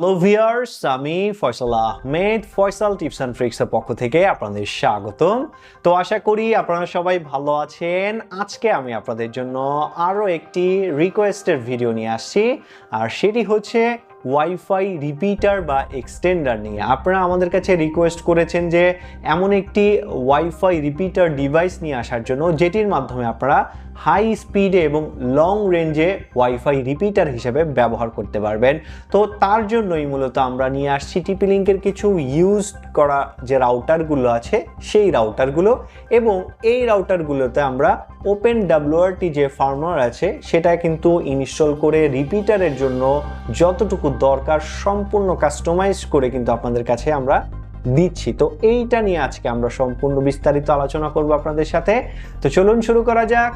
Hello viewers আমি Faisal Ahmed, Faisal tips and ট্রিক্সের পক্ষ থেকে আপনাদের স্বাগতম। তো আশা করি আপনারা সবাই ভালো আছেন। আজকে আমি আপনাদের জন্য আরও একটি রিকোয়েস্টের ভিডিও নিয়ে আসছি। আর সেটি হচ্ছে ওয়াইফাই রিপিটার বা এক্সটেন্ডার নিয়ে। আপনারা আমাদের কাছে রিকোয়েস্ট করেছেন যে এমন একটি ওয়াইফাই রিপিটার ডিভাইস নিয়ে আসার জন্য, যেটির মাধ্যমে আপনারা হাই স্পিডে এবং লং রেঞ্জে ওয়াইফাই রিপিটার হিসেবে ব্যবহার করতে পারবেন। তো তার জন্যই মূলত আমরা নিয়ে আসছি টিপি লিঙ্কের কিছু ইউজ করা যে রাউটারগুলো আছে, সেই রাউটারগুলো এবং এই রাউটারগুলোতে আমরা ওপেন ডাব্লিউআরটি যে ফার্মার আছে, সেটা কিন্তু ইনস্টল করে রিপিটারের জন্য যতটুকু দরকার সম্পূর্ণ কাস্টমাইজ করে কিন্তু আপনাদের কাছে আমরা দিচ্ছি। তো এইটা নিয়ে আজকে আমরা সম্পূর্ণ বিস্তারিত আলোচনা করব আপনাদের সাথে। তো চলুন শুরু করা যাক।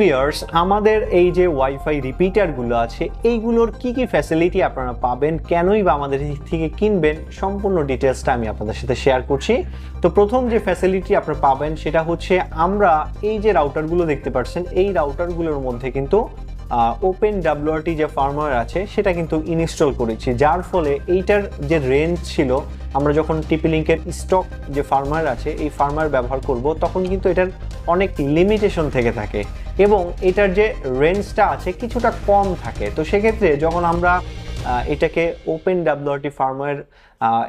ভিউয়ার্স আমাদের এই যে ওয়াইফাই রিপিটারগুলো আছে, এইগুলোর কি কি ফ্যাসিলিটি আপনারা পাবেন, কেনই বা আমাদের থেকে কিনবেন, সম্পূর্ণ ডিটেলসটা আমি আপনাদের সাথে শেয়ার করছি। তো প্রথম যে ফ্যাসিলিটি আপনারা পাবেন, সেটা হচ্ছে আমরা এই যে রাউটারগুলো দেখতে পাচ্ছেন, এই রাউটারগুলোর মধ্যে কিন্তু ওপেন ডাব্লিউআরটি যে ফার্মার আছে, সেটা কিন্তু ইনস্টল করেছি। যার ফলে এইটার যে রেঞ্জ ছিল, আমরা যখন টিপি লিঙ্কের স্টক যে ফার্মার আছে, এই ফার্মার ব্যবহার করব, তখন কিন্তু এটার অনেক লিমিটেশন থেকে থাকে। এবং এটার যে রেঞ্জটা আছে কিছুটা কম থাকে। তো সেক্ষেত্রে যখন আমরা এটাকে ওপেন ডাব্লিউআরটি ফার্মের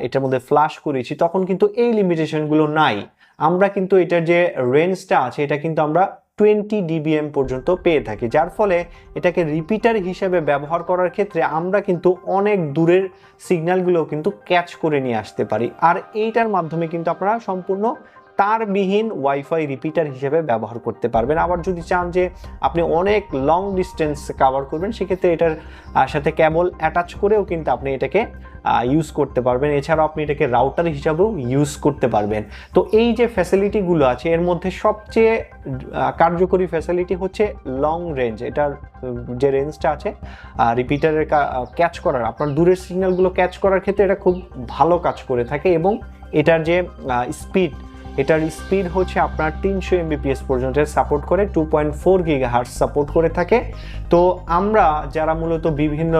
এটার মধ্যে ফ্লাশ করেছি, তখন কিন্তু এই লিমিটেশনগুলো নাই। আমরা কিন্তু এটার যে রেঞ্জটা আছে, এটা কিন্তু আমরা টোয়েন্টি ডিবিএম পর্যন্ত পেয়ে থাকি। যার ফলে এটাকে রিপিটার হিসেবে ব্যবহার করার ক্ষেত্রে আমরা কিন্তু অনেক দূরের সিগন্যালগুলো কিন্তু ক্যাচ করে নিয়ে আসতে পারি। আর এইটার মাধ্যমে কিন্তু আপনারা সম্পূর্ণ তারবিহীন ওয়াইফাই রিপিটার হিসেবে ব্যবহার করতে পারবেন। আবার যদি চান যে আপনি অনেক লং ডিস্টেন্স কাভার করবেন, সেক্ষেত্রে এটার সাথে কেবল অ্যাটাচ করেও কিন্তু আপনি এটাকে ইউজ করতে পারবেন। এছাড়াও আপনি এটাকে রাউটার হিসাবেও ইউজ করতে পারবেন। তো এই যে ফ্যাসিলিটিগুলো আছে, এর মধ্যে সবচেয়ে কার্যকরী ফ্যাসিলিটি হচ্ছে লং রেঞ্জ এটার যে রেঞ্জটা আছে রিপিটারের ক্যাচ করার, আপনার দূরের সিগন্যালগুলো ক্যাচ করার ক্ষেত্রে এটা খুব ভালো কাজ করে থাকে এবং এটার যে স্পিড এটার স্পিড হচ্ছে আপনার তিনশো এমবিপিএস পর্যন্ত সাপোর্ট করে two point four giga hertz support করে থাকে। তো আমরা যারা মূলত বিভিন্ন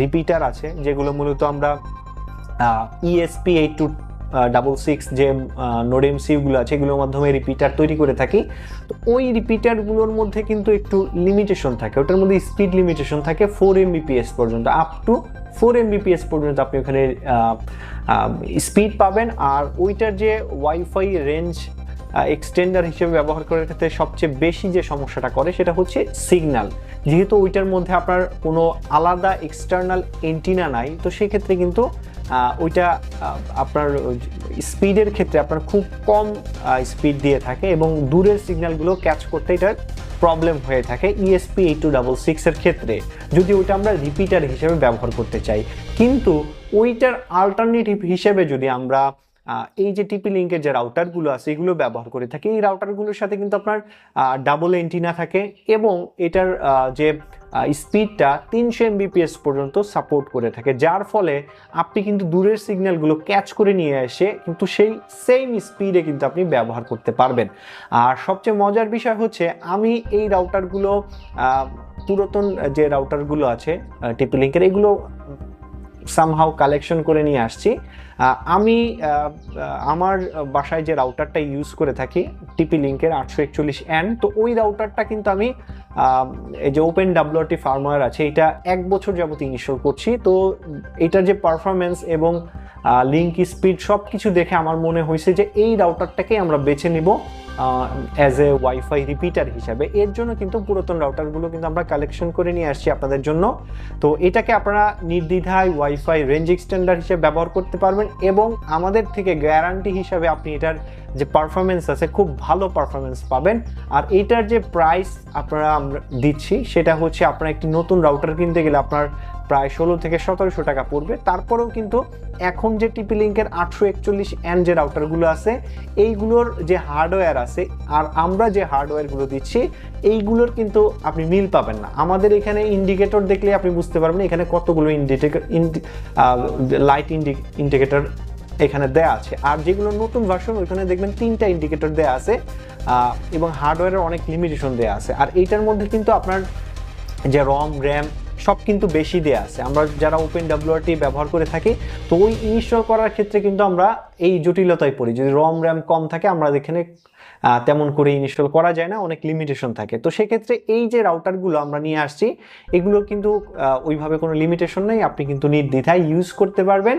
রিপিটার আছে, যেগুলো মূলত আমরা ESP eight two double six যে নোডেম সিগুলো আছে, এগুলোর মাধ্যমে রিপিটার তৈরি করে থাকি। তো ওই রিপিটারগুলোর মধ্যে কিন্তু একটু লিমিটেশন থাকে। ওটার মধ্যে স্পিড লিমিটেশন থাকে ফোর এমবিপিএস পর্যন্ত। আপ টু ফোর এমবিপিএস পর্যন্ত আপনি ওখানে স্পিড পাবেন। আর ওইটার যে ওয়াইফাই রেঞ্জ এক্সটেন্ডার হিসেবে ব্যবহার করার ক্ষেত্রে সবচেয়ে বেশি যে সমস্যাটা করে সেটা হচ্ছে সিগন্যাল যেহেতু ওইটার মধ্যে আপনার কোনো আলাদা এক্সটার্নাল এন্টিনা নাই, তো সেক্ষেত্রে কিন্তু ওইটা আপনার স্পিডের ক্ষেত্রে আপনার খুব কম স্পিড দিয়ে থাকে এবং দূরের সিগন্যালগুলো ক্যাচ করতে এটার প্রবলেম হয়ে থাকে ইএসপি এইট টু ডাবল সিক্সের ক্ষেত্রে। যদি ওইটা আমরা রিপিটার হিসেবে ব্যবহার করতে চাই। কিন্তু ওইটার আলটারনেটিভ হিসেবে যদি আমরা এই যে টিপি লিঙ্কের যে রাউটারগুলো আছে, এগুলো ব্যবহার করে থাকি। এই রাউটারগুলোর সাথে কিন্তু আপনার ডাবল এন্টিনা থাকে এবং এটার যে স্পিডটা তিনশো এমবিপিএস পর্যন্ত সাপোর্ট করে থাকে। যার ফলে আপনি কিন্তু দূরের সিগন্যালগুলো ক্যাচ করে নিয়ে এসে কিন্তু সেই সেম স্পিডে কিন্তু আপনি ব্যবহার করতে পারবেন। আর সবচেয়ে মজার বিষয় হচ্ছে, আমি এই রাউটারগুলো পুরাতন যে রাউটারগুলো আছে টিপি লিঙ্কের এগুলো সামহাও কালেকশন করে নিয়ে আসছি। আমি আমার বাসায় যে রাউটারটা ইউজ করে থাকি টিপি লিঙ্কের আটশো একচল্লিশ এন তো ওই রাউটারটা কিন্তু আমি এই যে ওপেন ডাব্লিউটি ফার্মার আছে, এটা এক বছর যাবত ইনস্টল করছি। তো এটার যে পারফরমেন্স এবং লিঙ্ক স্পিড সব কিছু দেখে আমার মনে হয়েছে যে এই রাউটারটাকেই আমরা বেছে নিব। অ্যাজ এ ওয়াইফাই রিপিটার হিসাবে। এর জন্য কিন্তু পুরাতন রাউটারগুলো কিন্তু আমরা কালেকশন করে নিয়ে আসছি আপনাদের জন্য। তো এটাকে আপনারা নির্দ্বিধায় ওয়াইফাই রেঞ্জ এক্সটেন্ডার হিসেবে ব্যবহার করতে পারবেন এবং আমাদের থেকে গ্যারান্টি হিসাবে আপনি এটার যে পারফরমেন্স আছে, খুব ভালো পারফরমেন্স পাবেন। আর এটার যে প্রাইস আপনারা আমরা দিচ্ছি, সেটা হচ্ছে আপনার একটি নতুন রাউটার কিনতে গেলে আপনার প্রায় ষোলো থেকে সতেরোশো টাকা পড়বে। তারপরেও কিন্তু এখন যে টিপি লিঙ্কের আটশো একচল্লিশ এন যে রাউটারগুলো আছে, এইগুলোর যে হার্ডওয়্যার আছে, আর আমরা যে হার্ডওয়্যারগুলো দিচ্ছি, এইগুলোর কিন্তু আপনি মিল পাবেন না। আমাদের এখানে ইন্ডিকেটর দেখলে আপনি বুঝতে পারবেন, এখানে কতগুলো ইন্ডিকেটর লাইট ইন্ডি ইন্ডিকেটর এখানে দেয়া আছে। আর যেগুলো নতুন ভার্সন ওইখানে দেখবেন তিনটা ইন্ডিকেটর দেয়া আছে এবং হার্ডওয়্যারের অনেক লিমিটেশন দেয়া আছে। আর এইটার মধ্যে কিন্তু আপনার যে রম র্যাম সব কিন্তু বেশি দেয়া আছে। আমরা যারা ওপেন ডাব্লিউআরটি ব্যবহার করে থাকি, তো ওই ইনস্টল করার ক্ষেত্রে কিন্তু আমরা এই জটিলতায় পড়ি। যদি রম র্যাম কম থাকে, আমরা এখানে তেমন করে ইনস্টল করা যায় না, অনেক লিমিটেশন থাকে। তো সেক্ষেত্রে এই যে রাউটারগুলো আমরা নিয়ে আসছি, এগুলো কিন্তু ওইভাবে কোনো লিমিটেশন নেই। আপনি কিন্তু নির্দ্বিধায় ইউজ করতে পারবেন।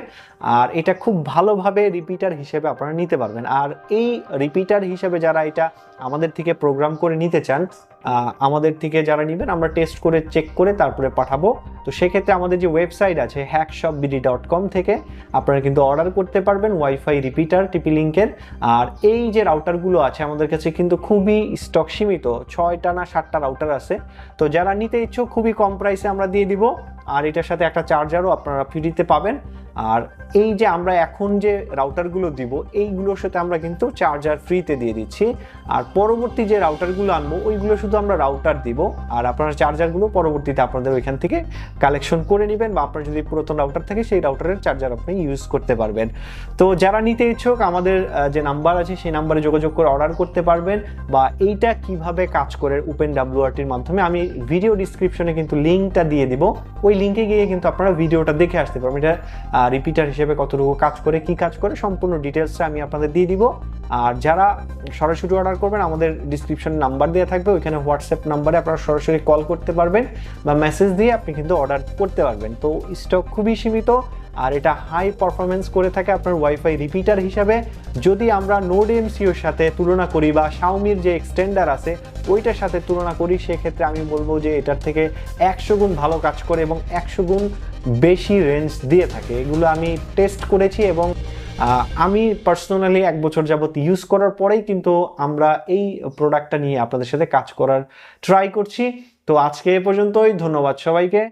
আর এটা খুব ভালোভাবে রিপিটার হিসেবে আপনারা নিতে পারবেন। আর এই রিপিটার হিসেবে যারা এটা আমাদের থেকে প্রোগ্রাম করে নিতে চান আমাদের থেকে যারা নেবেন, আমরা টেস্ট করে চেক করে তারপরে পাঠাবো। তো সেক্ষেত্রে আমাদের যে ওয়েবসাইট আছে হ্যাকশপ বিডি ডট কম থেকে আপনারা কিন্তু অর্ডার করতে পারবেন ওয়াইফাই রিপিটার টিপি লিঙ্কের আর এই যে রাউটারগুলো আছে আমাদের কাছে, কিন্তু খুবই স্টক সীমিত। ছয়টা না সাতটা রাউটার আছে। তো যারা নিতে ইচ্ছুক, খুবই কম প্রাইসে আমরা দিয়ে দিব। আর এটার সাথে একটা চার্জারও আপনারা ফ্রিতে পাবেন। আর এই যে আমরা এখন যে রাউটারগুলো দিব, এইগুলোর সাথে আমরা কিন্তু চার্জার ফ্রিতে দিয়ে দিচ্ছি। আর পরবর্তী যে রাউটারগুলো আনব, ওইগুলো শুধু আমরা রাউটার দিব। আর আপনারা চার্জারগুলো পরবর্তীতে আপনাদের ওইখান থেকে কালেকশন করে নেবেন বা আপনার যদি পুরাতন রাউটার থাকে, সেই রাউটারের চার্জার আপনি ইউজ করতে পারবেন। তো যারা নিতে ইচ্ছুক, আমাদের যে নাম্বার আছে, সেই নাম্বারে যোগাযোগ করে অর্ডার করতে পারবেন বা এইটা কীভাবে কাজ করে ওপেন ডাব্লিউআরটির মাধ্যমে, আমি ভিডিও ডিসক্রিপশনে কিন্তু লিঙ্কটা দিয়ে দিব। ওই লিঙ্কে গিয়ে কিন্তু আপনারা ভিডিওটা দেখে আসতে পারবেন। এটা রিপিটার হিসেবে কতটুকু কাজ করে, কি কাজ করে, সম্পূর্ণ ডিটেলসটা আমি আপনাদের দিয়ে দিব। আর যারা সরাসরি অর্ডার করবেন, আমাদের ডিসক্রিপশন নাম্বার দেওয়া থাকবে, ওইখানে হোয়াটসঅ্যাপ নাম্বারে আপনারা সরাসরি কল করতে পারবেন বা মেসেজ দিয়ে আপনি কিন্তু অর্ডার করতে পারবেন। তো স্টক খুবই সীমিত, আর এটা হাই পারফরমেন্স করে থাকে আপনার ওয়াইফাই রিপিটার হিসাবে। যদি আমরা নোড এমসিওর সাথে তুলনা করি বা শাওমির যে এক্সটেন্ডার আছে, ওইটার সাথে তুলনা করি, সেক্ষেত্রে আমি বলব যে এটার থেকে একশো গুণ ভালো কাজ করে এবং একশো গুণ বেশি রেঞ্জ দিয়ে থাকে। এগুলো আমি টেস্ট করেছি এবং আমি পার্সোনালি এক বছর যাবত ইউজ করার পরেই কিন্তু আমরা এই প্রোডাক্টটা নিয়ে আপনাদের সাথে কাজ করার ট্রাই করছি। তো আজকে এ পর্যন্তই। ধন্যবাদ সবাইকে।